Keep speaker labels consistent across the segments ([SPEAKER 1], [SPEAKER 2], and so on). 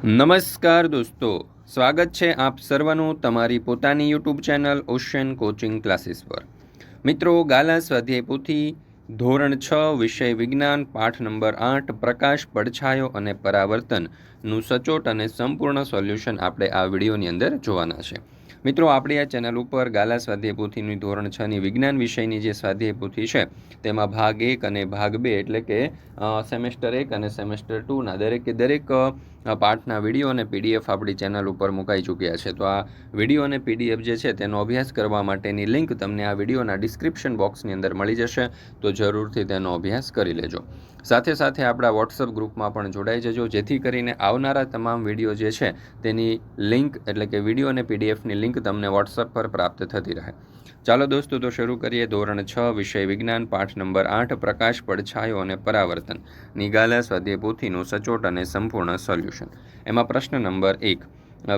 [SPEAKER 1] નમસ્કાર દોસ્તો, સ્વાગત છે આપ સર્વનું તમારી પોતાની YouTube channel ocean coaching classes પર. મિત્રો, ગાલા સ્વાધ્યાય પોથી ધોરણ છ, વિષય વિજ્ઞાન, પાઠ નંબર આઠ, પ્રકાશ, પડછાયો અને પરાવર્તનનું સચોટ અને સંપૂર્ણ સોલ્યુશન આપણે આ વિડીયોની અંદર જોવાના છે. મિત્રો, આપણી આ ચેનલ ઉપર ગાલા સ્વાધ્યાય પોથીની ધોરણ છની વિજ્ઞાન વિષયની જે સ્વાધ્યાય પોથી છે, તેમાં ભાગ એક અને ભાગ બે એટલે કે સેમેસ્ટર એક અને સેમેસ્ટર ટુના દરેકે દરેક પાઠના વીડિયો અને પીડીએફ આપણી ચેનલ ઉપર મુકાઈ ચૂક્યા છે. તો આ વીડિયો અને પીડીએફ જે છે, તેનો અભ્યાસ કરવા માટેની લિંક તમને આ વિડીયોના ડિસ્ક્રિપ્શન બોક્સની અંદર મળી જશે, તો જરૂરથી તેનો અભ્યાસ કરી લેજો. સાથે સાથે આપણા વોટ્સઅપ ગ્રુપમાં પણ જોડાઈ જજો, જેથી કરીને આવનારા તમામ વીડિયો જે છે, તેની લિંક એટલે કે વીડિયો અને પીડીએફની લિંક તમને વોટ્સઅપ પર પ્રાપ્ત થતી રહે. ચાલો દોસ્તો, તો શરૂ કરીએ ધોરણ છ, વિષય વિજ્ઞાન, પાઠ નંબર આઠ, પ્રકાશ, પડછાયો અને પરાવર્તન. નિગાલા સ્વાધ્યાય પોથીનું સચોટ અને સંપૂર્ણ સોલ્યુશન. એમાં પ્રશ્ન નંબર એક.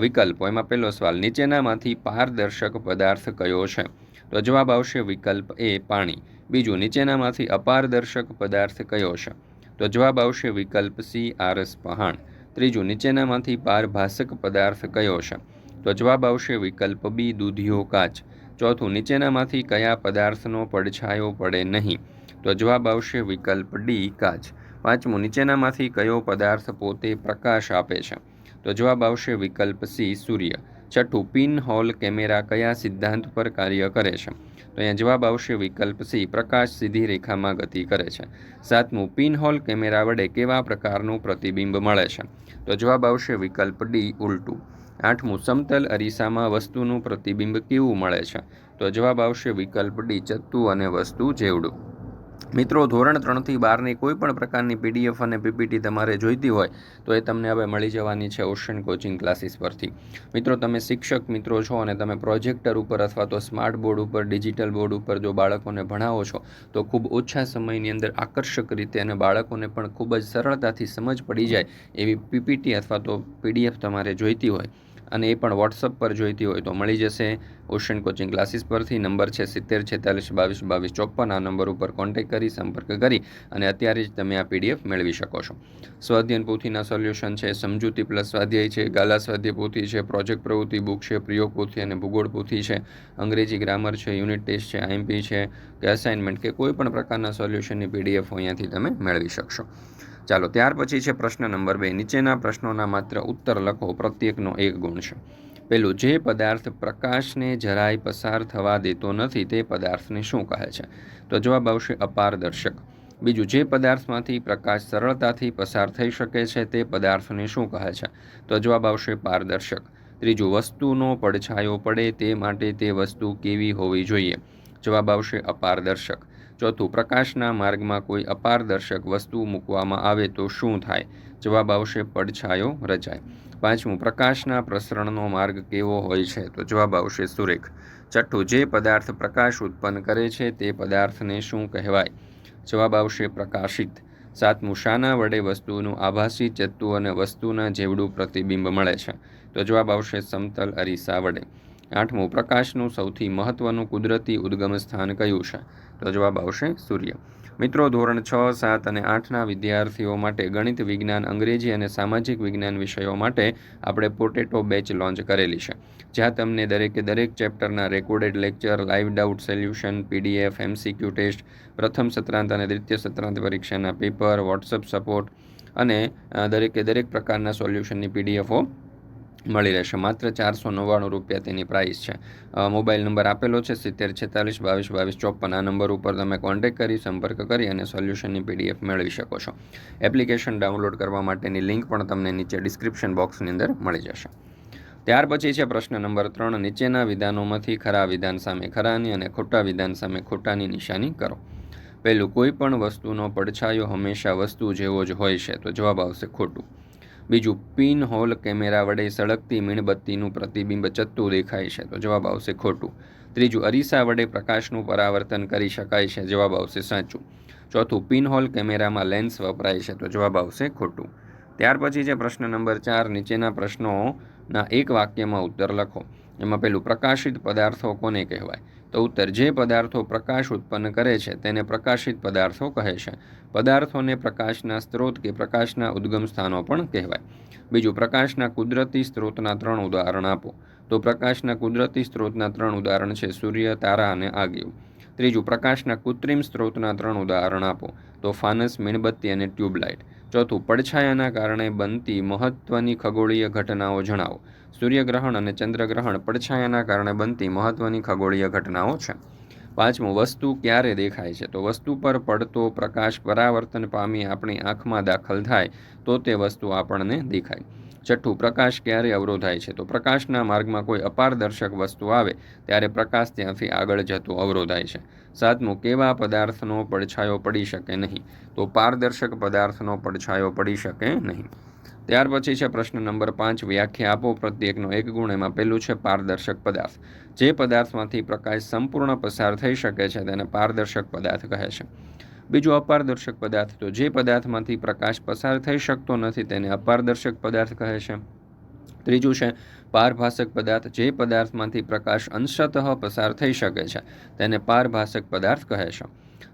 [SPEAKER 1] વિકલ્પો. એમાં પહેલો સવાલ, નીચેનામાંથી પારદર્શક પદાર્થ કયો છે? તો જવાબ આવશે વિકલ્પ એ, પાણી. બીજું, નીચેનામાંથી અપારદર્શક પદાર્થ કયો છે? તો જવાબ આવશે વિકલ્પ સી, આરસ પહાણ. ત્રીજું, નીચેનામાંથી પારભાષક પદાર્થ કયો છે? તો જવાબ આવશે વિકલ્પ બી, દૂધિયો કાચ. ચોથું, નીચેનામાંથી કયા પદાર્થનો પડછાયો પડે નહીં? તો જવાબ આવશે વિકલ્પ ડી, કાચ. પાંચમું, નીચેનામાંથી કયો પદાર્થ પોતે પ્રકાશ આપે છે? તો જવાબ આવશે વિકલ્પ સી, સૂર્ય. છઠ્ઠું, પિન હોલ કેમેરા કયા સિદ્ધાંત પર કાર્ય કરે છે? તો અહીંયા જવાબ આવશે વિકલ્પ સી, પ્રકાશ સીધી રેખામાં ગતિ કરે છે. સાતમું, પિન હોલ કેમેરા વડે કેવા પ્રકારનું પ્રતિબિંબ મળે છે? તો જવાબ આવશે વિકલ્પ ડી, ઉલટું. આઠમું, સમતલ અરીસામાં વસ્તુનું પ્રતિબિંબ કેવું મળે છે? તો જવાબ આવશે વિકલ્પ ડી, ચત્તુ અને વસ્તુ જેવડું. મિત્રો, ધોરણ ત્રણથી બારની કોઈ પણ પ્રકારની પીડીએફ અને પીપીટી તમારે જોઈતી હોય, તો એ તમને હવે મળી જવાની છે ઓશન કોચિંગ ક્લાસીસ પરથી. મિત્રો, તમે શિક્ષક મિત્રો છો અને તમે પ્રોજેક્ટર ઉપર અથવા તો સ્માર્ટ બોર્ડ ઉપર, ડિજિટલ બોર્ડ ઉપર જો બાળકોને ભણાવો છો, તો ખૂબ ઓછા સમયની અંદર આકર્ષક રીતે અને બાળકોને પણ ખૂબ જ સરળતાથી સમજ પડી જાય એવી પીપીટી અથવા તો પીડીએફ તમારે જોઈતી હોય. અને એ પણ વોટ્સઅપ પર જોઈતી હોય તો મળી જશે. ઓશન કોચિંગ ક્લાસીસ પરથી નંબર છે સિત્તેર, છેતાલીસ, બાવીસ બાવીસ ચોપન આ નંબર ઉપર કોન્ટેક્ટ કરી, સંપર્ક કરી અને અત્યારે જ તમે આ પીડીએફ મેળવી શકો છો. સ્વાધ્યાયન પોથીના સોલ્યુશન છે, સમજૂતી પ્લસ સ્વાધ્યાય છે, ગાલા સ્વાધ્યાય પોથી છે પ્રોજેક્ટ પ્રવૃત્તિ બુક છે, પ્રયોગ પોથી અને ભૂગોળ પોથી છે. અંગ્રેજી ગ્રામર છે યુનિટ ટેસ્ટ છે આઈએમપી છે, કે અસાઇનમેન્ટ કે કોઈ પણ પ્રકારના સોલ્યુશનની પીડીએફ અહીંયાથી તમે મેળવી શકશો. ચાલો, ત્યાર પછી છે પ્રશ્ન નંબર બે. નીચેના પ્રશ્નોના માત્ર ઉત્તર લખો. પ્રત્યેકનો એક ગુણ છે. પેલું, જે પદાર્થ પ્રકાશને જરાય પસાર થવા દેતો નથી, તે પદાર્થને શું કહે છે? તો જવાબ આવશે અપારદર્શક. બીજું, જે પદાર્થમાંથી પ્રકાશ સરળતાથી પસાર થઈ શકે છે, તે પદાર્થને શું કહે છે? તો જવાબ આવશે પારદર્શક. ત્રીજું, વસ્તુનો પડછાયો પડે તે માટે તે વસ્તુ કેવી હોવી જોઈએ? જવાબ આવશે અપારદર્શક. ચોથું, પ્રકાશના માર્ગમાં કોઈ અપારદર્શક વસ્તુ મૂકવામાં આવે તો શું થાય? જવાબ આવશે, પડછાયો રચાય. પાંચમું, પ્રકાશના પ્રસરણનો માર્ગ કેવો હોય છે? તો જવાબ આવશે, સુરેખ. છઠ્ઠું, જે પદાર્થ પ્રકાશ ઉત્પન્ન કરે છે તે પદાર્થને શું કહેવાય? જવાબ આવશે, પ્રકાશિત. સાતમું, શાના વડે વસ્તુનું આભાસી ચત્તુ અને વસ્તુના જેવડું પ્રતિબિંબ મળે છે. તો જવાબ આવશે, સમતલ અરીસા વડે. આઠમું, પ્રકાશનું સૌથી મહત્વનું કુદરતી ઉદ્ગમ સ્થાન કયું છે? તો જવાબ આવશે સૂર્ય. મિત્રો, ધોરણ છ, સાત અને આઠના વિદ્યાર્થીઓ માટે ગણિત, વિજ્ઞાન, અંગ્રેજી અને સામાજિક વિજ્ઞાન વિષયો માટે આપણે પોટેટો બેચ લોન્ચ કરેલી છે. જ્યાં તમને દરેકે દરેક ચેપ્ટરના recorded lecture live doubt solution, PDF, MCQ test, પ્રથમ સત્રાંત અને દ્વિતીય સત્રાંત પરીક્ષાના પેપર વોટ્સઅપ સપોર્ટ અને દરેકે દરેક પ્રકારના સોલ્યુશનની પીડીએફો મળી રહેશે. માત્ર ચારસો નવ્વાણું રૂપિયા તેની પ્રાઇસ છે. મોબાઈલ નંબર આપેલો છે, સિત્તેર, છેતાલીસ, બાવીસ બાવીસ, ચોપન. આ નંબર ઉપર તમે કોન્ટેક્ટ કરી, સંપર્ક કરી અને સોલ્યુશનની પીડીએફ મેળવી શકો છો. એપ્લિકેશન ડાઉનલોડ કરવા માટેની લિંક પણ તમને નીચે ડિસ્ક્રિપ્શન બોક્સની અંદર મળી જશે. ત્યાર પછી છે પ્રશ્ન નંબર ત્રણ. નીચેના વિધાનોમાંથી ખરા વિધાન સામે ખરાની અને ખોટા વિધાન સામે ખોટાની નિશાની કરો. પહેલું, કોઈ પણ વસ્તુનો પડછાયો હંમેશા વસ્તુ જેવો જ હોય છે, તો જવાબ આવશે ખોટું. બીજું, પિન હોલ કેમેરા વડે સળગતી મીણબત્તીનું પ્રતિબિંબ ચત્તું દેખાય છે. તો જવાબ આવશે ખોટું. ત્રીજું, અરીસા વડે પ્રકાશનું પરાવર્તન કરી શકાય છે. જવાબ આવશે સાચું. ચોથું, પિન હોલ કેમેરામાં લેન્સ વપરાય છે. તો જવાબ આવશે ખોટું. ત્યાર પછી છે પ્રશ્ન નંબર ચાર. નીચેના પ્રશ્નોના એક વાક્યમાં ઉત્તર લખો. એમાં પેલું, પ્રકાશિત પદાર્થો કોને કહેવાય? ઉત્તર, જે પદાર્થો પ્રકાશ ઉત્પન્ન કરે છે, તેને પ્રકાશિત પદાર્થો કહે છે. પદાર્થોને પ્રકાશના સ્ત્રોત કે પ્રકાશના ઉદ્ગમ સ્થાનો પણ કહેવાય. બીજું, પ્રકાશના કુદરતી સ્ત્રોતના ત્રણ ઉદાહરણ આપો. તો પ્રકાશના કુદરતી સ્ત્રોતના ત્રણ ઉદાહરણ છે, સૂર્ય, તારા અને આગિયું ત્રીજું, પ્રકાશના કૃત્રિમ સ્ત્રોતના ત્રણ ઉદાહરણ આપો. તો ફાનસ, મીણબત્તી અને ટ્યુબલાઇટ. ચોથું પડછાયાના કારણે બનતી મહત્વની ખગોળીય ઘટનાઓ જણાવો. સૂર્યગ્રહણ અને ચંદ્રગ્રહણ પડછાયાના કારણે બનતી મહત્વની ખગોળીય ઘટનાઓ છે. પાંચમું, વસ્તુ ક્યારે દેખાય છે? તો વસ્તુ પર પડતો પ્રકાશ પરાવર્તન પામી આપણી આંખમાં દાખલ થાય તો તે વસ્તુ આપણને દેખાય. છઠ્ઠું પ્રકાશ ક્યારે અવરોધાય છે? તો પ્રકાશના માર્ગમાં કોઈ અપારદર્શક વસ્તુ આવે, ત્યારે પ્રકાશ ત્યાંથી આગળ જતો અવરોધાય છે. સાતમું, કેવા પદાર્થનો પડછાયો પડી શકે નહીં? તો પારદર્શક પદાર્થનો પડછાયો પડી શકે નહીં. ત્યાર પછી છે પ્રશ્ન નંબર પાંચ, વ્યાખ્યા આપો પ્રત્યેકનો એક ગુણ. એમાં પહેલું છે પારદર્શક પદાર્થ. જે પદાર્થમાંથી પ્રકાશ સંપૂર્ણ પસાર થઈ શકે છે, તેને પારદર્શક પદાર્થ કહે છે. બીજું અપારદર્શક પદાર્થ તો જે પદાર્થમાંથી પ્રકાશ પસાર થઈ શકતો નથી તેને અપારદર્શક પદાર્થ કહે છે. ત્રીજું છે પારભાષક પદાર્થ જે પદાર્થમાંથી પ્રકાશ અંશતઃ પસાર થઈ શકે છે, તેને પારભાષક પદાર્થ કહે છે.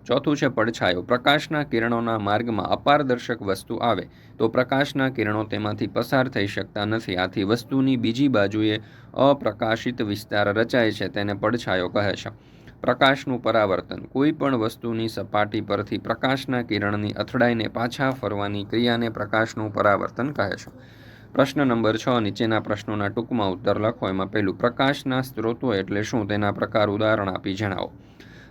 [SPEAKER 1] ચોથું છે, પડછાયો. પ્રકાશના કિરણોના માર્ગમાં અપારદર્શક વસ્તુ આવે તો પ્રકાશના કિરણો તેમાંથી પસાર થઈ શકતા નથી. આથી વસ્તુની બીજી બાજુએ અપ્રકાશિત વિસ્તાર રચાય છે, તેને પડછાયો કહે છે. પ્રકાશનું પરાવર્તન. કોઈ પણ વસ્તુની સપાટી પરથી પ્રકાશના કિરણની અથડાઈને પાછા ફરવાની ક્રિયાને પ્રકાશનું પરાવર્તન કહે છે. પ્રશ્ન નંબર છ, નીચેના પ્રશ્નોના ટૂંકમાં ઉત્તર લખો. એમાં પહેલું, પ્રકાશના સ્ત્રોતો એટલે શું? તેના પ્રકાર ઉદાહરણ આપી જણાવો.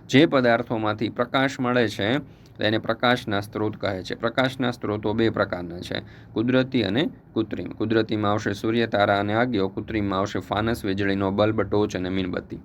[SPEAKER 1] જે પદાર્થોમાંથી પ્રકાશ મળે છે, તેને પ્રકાશના સ્ત્રોત કહે છે. પ્રકાશના સ્ત્રોતો બે પ્રકારના છે. કુદરતી અને કૃત્રિમ. કુદરતીમાં આવશે સૂર્ય તારા અને આગ્યો કૃત્રિમમાં આવશે ફાનસ, વીજળીનો બલ્બ, ટોચ અને મીણબત્તી.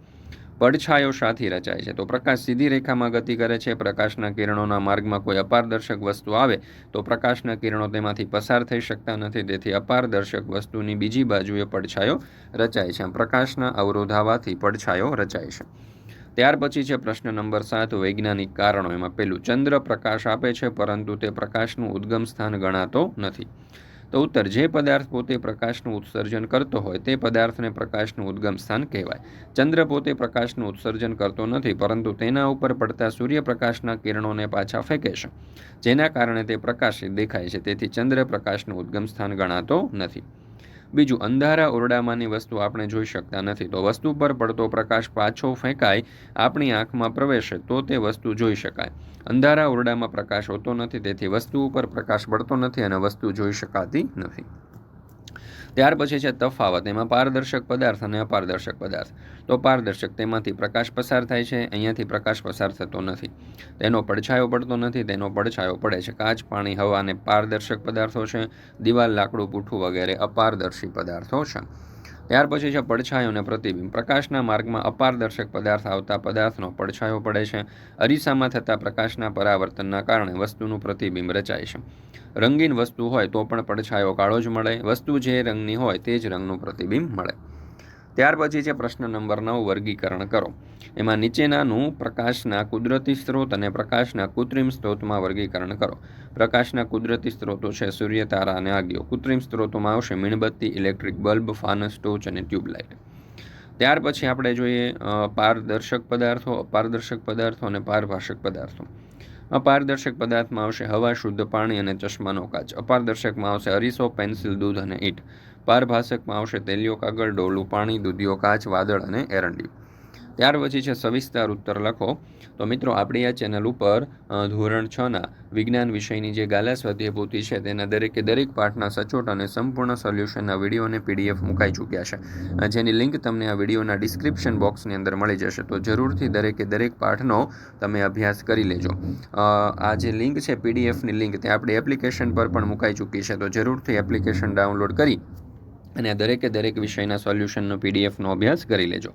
[SPEAKER 1] પડછાયો શાથી રચાય છે. તો પ્રકાશ સીધી રેખામાં ગતિ કરે છે. પ્રકાશના કિરણોના માર્ગમાં કોઈ અપારદર્શક વસ્તુ આવે તો પ્રકાશના કિરણો તેમાંથી પસાર થઈ શકતા નથી. તેથી અપારદર્શક વસ્તુની બીજી બાજુએ પડછાયો રચાય છે. પ્રકાશના અવરોધાવાથી પડછાયો રચાય છે. ત્યાર પછી છે પ્રશ્ન નંબર સાત, વૈજ્ઞાનિક કારણો. એમાં પહેલું ચંદ્ર પ્રકાશ આપે છે, પરંતુ તે પ્રકાશનું ઉદ્ગમ સ્થાન ગણાતો નથી. તો ઉત્તર, જે પદાર્થ પોતે પ્રકાશનું ઉત્સર્જન કરતો હોય તે પદાર્થને પ્રકાશનું ઉદ્ગમ સ્થાન કહેવાય. ચંદ્ર પોતે પ્રકાશનું ઉત્સર્જન કરતો નથી, પરંતુ તેના ઉપર પડતા સૂર્યપ્રકાશના કિરણોને પાછા ફેંકે છે, જેના કારણે તે પ્રકાશિત દેખાય છે. તેથી ચંદ્ર પ્રકાશનું ઉદ્ગમ સ્થાન ગણાતો નથી. બીજું, અંધારા ઓરડામાંની વસ્તુ આપણે જોઈ શકતા નથી. તો વસ્તુ પર પડતો પ્રકાશ પાછો ફેંકાય, આપણી આંખમાં પ્રવેશે તો તે વસ્તુ જોઈ શકાય. અંધારા ઓરડામાં પ્રકાશ હોતો નથી, તેથી વસ્તુ ઉપર પ્રકાશ પડતો નથી અને વસ્તુ જોઈ શકાતી નથી. ત્યાર પછી છે તફાવત, એમાં પારદર્શક પદાર્થ અને અપારદર્શક પદાર્થ. તો પારદર્શક તેમાંથી પ્રકાશ પસાર થાય છે, અહીંયાથી પ્રકાશ પસાર થતો નથી. તેનો પડછાયો પડતો નથી, તેનો પડછાયો પડે છે. કાચ, પાણી, હવા અને પારદર્શક પદાર્થો છે. દિવાલ, લાકડું, પૂઠું વગેરે અપારદર્શી પદાર્થો છે. ત્યાર પછી છે પડછાયો પ્રતિબિંબ. પ્રકાશના માર્ગમાં અપારદર્શક પદાર્થ આવતા પદાર્થનો પડછાયો પડે છે. અરીસામાં થતા પ્રકાશના પરાવર્તનના કારણે વસ્તુનું પ્રતિબિંબ રચાય છે. રંગીન વસ્તુ હોય તો પણ પડછાયો કાળો જ મળે. વસ્તુ જે રંગની હોય તે જ રંગનું પ્રતિબિંબ મળે. ત્યાર પછી છે પ્રશ્ન નંબર નવ, વર્ગીકરણ કરો. એમાં નીચેનાનું પ્રકાશના કુદરતી સ્ત્રોત અને પ્રકાશના કૃત્રિમ સ્ત્રોતમાં વર્ગીકરણ કરો. પ્રકાશના કુદરતી સ્ત્રોતો છે સૂર્ય, તારા અને આગિયો. કૃત્રિમ સ્ત્રોતોમાં આવશે મીણબત્તી, ઇલેક્ટ્રિક બલ્બ ફાનસ ટોચ અને ટ્યુબલાઇટ. ત્યાર પછી આપણે જોઈએ પારદર્શક પદાર્થો, અપારદર્શક પદાર્થો અને પારભાષક પદાર્થો. અપારદર્શક પદાર્થમાં આવશે હવા, શુદ્ધ પાણી અને ચશ્માનો કાચ. અપારદર્શકમાં આવશે અરીસો, પેન્સિલ, દૂધ અને ઈંટ. પારભાષકમાં આવશે તેલિયો કાગળ, ડોલું પાણી, દૂધિયો કાચ, વાદળ અને એરંડી. ત્યાર પછી છે સવિસ્તાર ઉત્તર લખો. તો મિત્રો, આપણી આ ચેનલ ઉપર ધોરણ છના વિજ્ઞાન વિષયની જે ગાલા સ્વાધ્યાય પોથી છે તેના દરેકે દરેક પાઠના સચોટ અને સંપૂર્ણ સોલ્યુશનના વીડિયો અને પીડીએફ મુકાઈ ચૂક્યા છે. જેની લિંક તમને આ વિડીયોના ડિસ્ક્રિપ્શન બોક્સની અંદર મળી જશે. તો જરૂરથી દરેકે દરેક પાઠનો તમે અભ્યાસ કરી લેજો. આ જે લિંક છે પીડીએફની લિંક તે આપણી એપ્લિકેશન પર પણ મુકાઈ ચૂકી છે. તો જરૂરથી એપ્લિકેશન ડાઉનલોડ કરી અને દરેકે દરેક વિષયના સોલ્યુશનનો પીડીએફનો અભ્યાસ કરી લેજો.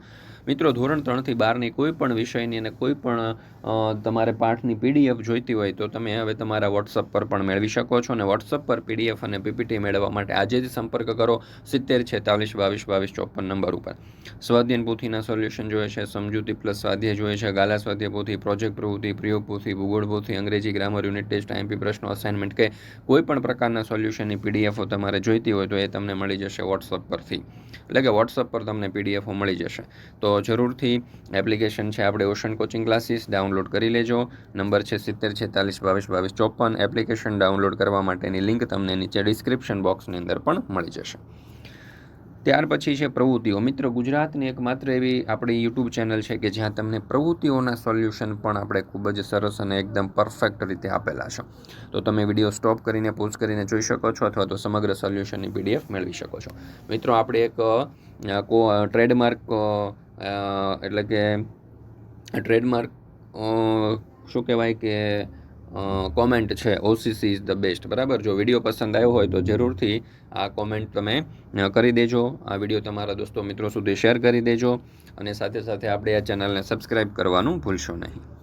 [SPEAKER 1] મિત્રો, ધોરણ ત્રણથી બારની કોઈ પણ વિષયની અને કોઈ પણ તમારે પાઠની પીડીએફ જોઈતી હોય તો તમે હવે તમારા વોટ્સઅપ પર પણ મેળવી શકો છો અને વોટ્સઅપ પર પીડીએફ અને પીપીટી મેળવવા માટે આજે જ સંપર્ક કરો સિત્તેર છેતાલીસ બાવીસ બાવીસ ચોપન નંબર ઉપર. સ્વાધ્યન પોથીના સોલ્યુશન જોઈએ છે, સમજૂતી પ્લસ સ્વાધ્યાય જોઈએ છે, ગાલા સ્વાધ્યાય પોથી, પ્રોજેક્ટ પ્રવૃત્તિ, પ્રયોગ પોથી, ભૂગોળ પોથી, અંગ્રેજી ગ્રામર, યુનિટ ટેસ્ટ, આઈએમપી, પ્રશ્નો, અસાઇનમેન્ટ કે કોઈ પણ પ્રકારના સોલ્યુશનની પીડીએફો તમારે જોઈતી હોય તો એ તમને મળી જશે વોટ્સઅપ પરથી. એટલે કે વોટ્સઅપ પર તમને પીડીએફો મળી જશે. તો જરૂરથી એપ્લિકેશન છે આપણે ઓશન કોચિંગ ક્લાસીસ ડાઉનલોડ કરી લેજો. નંબર છે સિત્તેર, છેતાલીસ, બાવીસ બાવીસ, ચોપન. એપ્લિકેશન ડાઉનલોડ કરવા માટેની લિંક તમને નીચે ડિસ્ક્રિપ્શન બોક્સની અંદર પણ મળી જશે. ત્યાર પછી છે પ્રવૃત્તિઓ. મિત્રો, ગુજરાતની એકમાત્ર એવી આપણી યુટ્યુબ ચેનલ છે કે જ્યાં તમને પ્રવૃત્તિઓના સોલ્યુશન પણ આપણે ખૂબ જ સરસ અને એકદમ પરફેક્ટ રીતે આપેલા છે. તો તમે વીડિયો સ્ટોપ કરીને, પોઝ કરીને જોઈ શકો છો અથવા તો સમગ્ર સોલ્યુશનની પીડીએફ મેળવી શકો છો. મિત્રો, આપણે એક કો ટ્રેડમાર્ક એટલે કે ટ્રેડમાર્ક શું કહેવાય કે કોમેન્ટ છે ઓસીસી ઇઝ ધ બેસ્ટ બરાબર? જો વીડિયો પસંદ આવ્યો હોય તો જરૂરથી આ કોમેન્ટ તમે કરી દેજો. આ વીડિયો તમારા દોસ્તો મિત્રો સુધી શેર કરી દેજો. અને સાથે સાથે આપણે આ ચેનલને સબસ્ક્રાઈબ કરવાનું ભૂલશો નહીં.